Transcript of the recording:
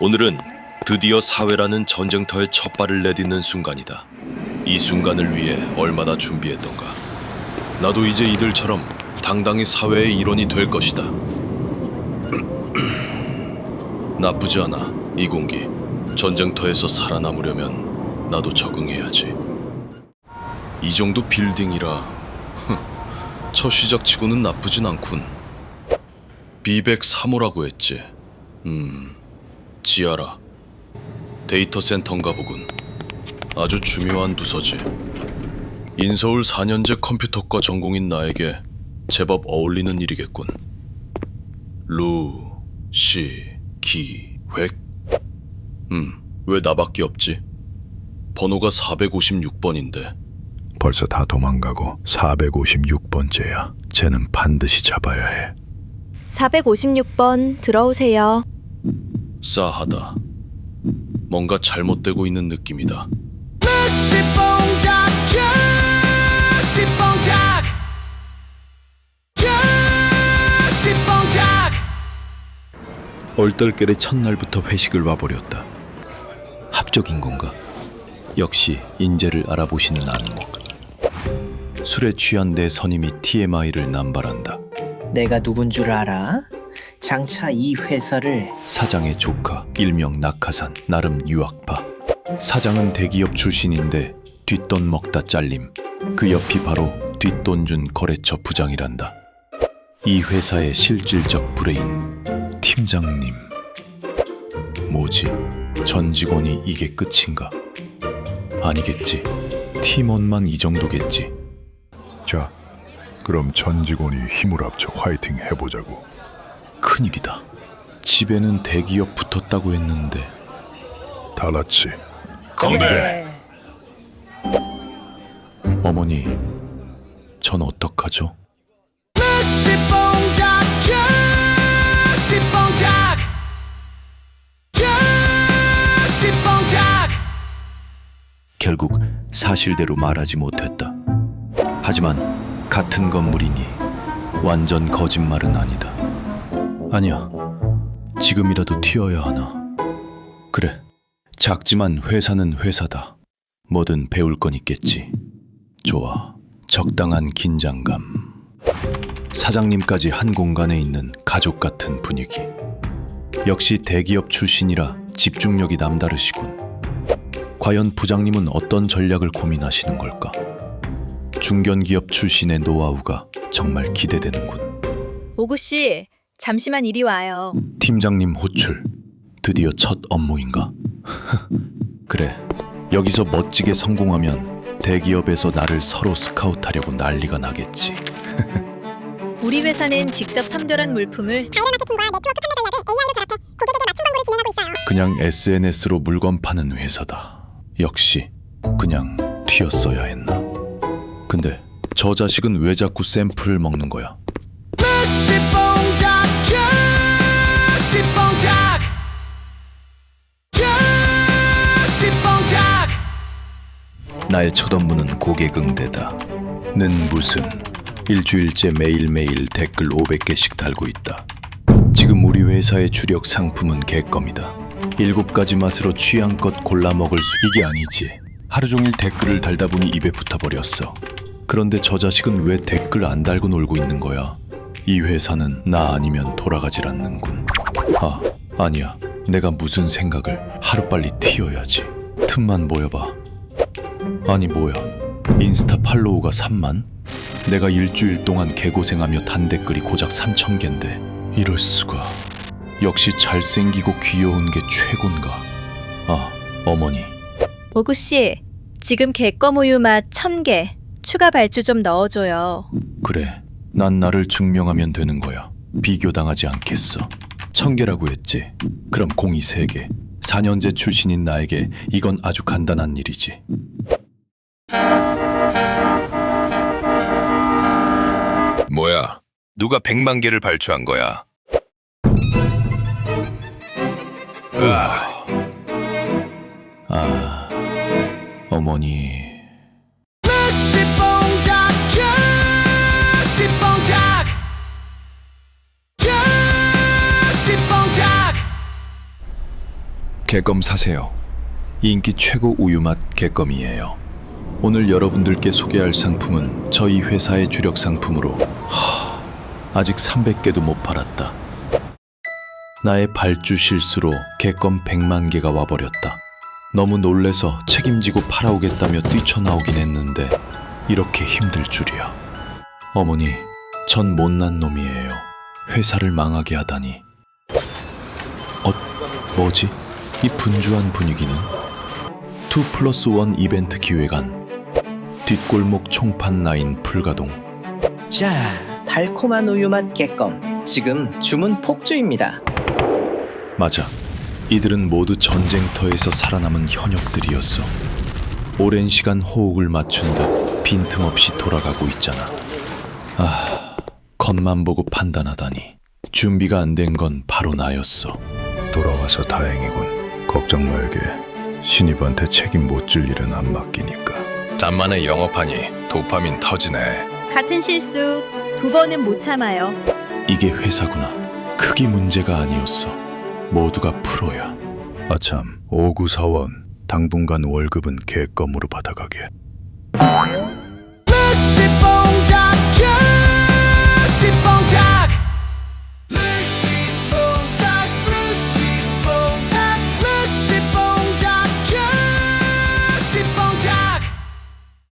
오늘은 드디어 사회라는 전쟁터에 첫 발을 내딛는 순간이다. 이 순간을 위해 얼마나 준비했던가. 나도 이제 이들처럼 당당히 사회의 일원이 될 것이다. 나쁘지 않아, 이 공기. 전쟁터에서 살아남으려면 나도 적응해야지. 이 정도 빌딩이라 첫 시작치고는 나쁘진 않군. 비백 3호라고 했지. 음, 지하라. 데이터 센터인가 보군. 아주 중요한 부서지. 인서울 4년제 컴퓨터과 전공인 나에게 제법 어울리는 일이겠군. 루, 시, 기, 획. 음, 왜 나밖에 없지? 번호가 456번인데. 벌써 다 도망가고 456번째야. 쟤는 반드시 잡아야 해. 456번 들어오세요. 싸하다. 뭔가 잘못되고 있는 느낌이다. 얼떨결에 첫날부터 회식을 와버렸다. 합적인 건가? 역시 인재를 알아보시는 안목. 술에 취한 내 선임이 TMI를 남발한다. 내가 누군 줄 알아? 장차 이 회사를 사장의 조카, 일명 낙하산, 나름 유학파. 사장은 대기업 출신인데 뒷돈 먹다 잘림. 그 옆이 바로 뒷돈 준 거래처 부장이란다. 이 회사의 실질적 브레인, 팀장님. 뭐지? 전 직원이 이게 끝인가? 아니겠지. 팀원만 이 정도겠지. 자, 그럼 전 직원이 힘을 합쳐 화이팅 해보자고. 큰일이다. 집에는 대기업 붙었다고 했는데 달았지. 건배 어머니, 전 어떡하죠? 결국 사실대로 말하지 못했다. 하지만 같은 건물이니 완전 거짓말은 아니다. 아니야. 지금이라도 튀어야 하나. 그래. 작지만 회사는 회사다. 뭐든 배울 건 있겠지. 좋아. 적당한 긴장감. 사장님까지 한 공간에 있는 가족 같은 분위기. 역시 대기업 출신이라 집중력이 남다르시군. 과연 부장님은 어떤 전략을 고민하시는 걸까? 중견기업 출신의 노하우가 정말 기대되는군. 오구 씨, 잠시만 이리 와요. 팀장님 호출. 드디어 첫 업무인가? 그래. 여기서 멋지게 성공하면 대기업에서 나를 서로 스카우트하려고 난리가 나겠지. 우리 회사는 직접 선별한 물품을 그냥 SNS로 물건 파는 회사다. 역시 그냥 튀었어야 했나. 근데 저 자식은 왜 자꾸 샘플을 먹는 거야? 나의 첫 업무는 고객응대다. 는 무슨 일주일째 매일매일 댓글 500개씩 달고 있다. 지금 우리 회사의 주력 상품은 개껌이다. 일곱 가지 맛으로 취향껏 골라 먹을 수 이게 아니지. 하루 종일 댓글을 달다 보니 입에 붙어버렸어. 그런데 저 자식은 왜 댓글 안 달고 놀고 있는 거야? 이 회사는 나 아니면 돌아가질 않는군. 아, 아니야. 내가 무슨 생각을 하루빨리 튀어야지. 틈만 모여봐. 아니 뭐야. 인스타 팔로우가 3만? 내가 일주일 동안 개고생하며 단댓글이 고작 3천 개인데 이럴 수가. 역시 잘생기고 귀여운 게 최곤가? 아 어머니. 오구 씨, 지금 개껌 우유 맛 1000개. 추가 발주 좀 넣어줘요. 그래. 난 나를 증명하면 되는 거야. 비교당하지 않겠어. 천 개라고 했지? 그럼 공이 세 개. 4년제 출신인 나에게 이건 아주 간단한 일이지 뭐야? 누가 100만 개를 발주한 거야? 아 어머니 시봉작 시봉작 시봉작 개껌 사세요. 인기 최고 우유맛 개껌이에요. 오늘 여러분들께 소개할 상품은 저희 회사의 주력 상품으로 하, 아직 300개도 못 팔았다. 나의 발주 실수로 개껌 100만 개가 와버렸다. 너무 놀래서 책임지고 팔아오겠다며 뛰쳐나오긴 했는데 이렇게 힘들 줄이야. 어머니, 전 못난 놈이에요. 회사를 망하게 하다니. 어, 뭐지? 이 분주한 분위기는? 2 플러스 1 이벤트 기획안. 뒷골목 총판 라인 불가동. 자, 달콤한 우유 맛 개껌. 지금 주문 폭주입니다. 맞아. 이들은 모두 전쟁터에서 살아남은 현역들이었어. 오랜 시간 호흡을 맞춘 듯 빈틈없이 돌아가고 있잖아. 아, 겉만 보고 판단하다니. 준비가 안 된 건 바로 나였어. 돌아와서 다행이군. 걱정 말게. 신입한테 책임 못 질 일은 안 맡기니까. 잠만에 영업하니 도파민 터지네. 같은 실수 두 번은 못 참아요. 이게 회사구나. 크기 문제가 아니었어. 모두가 프로야. 아참, 59사원. 당분간 월급은 개껌으로 받아가게.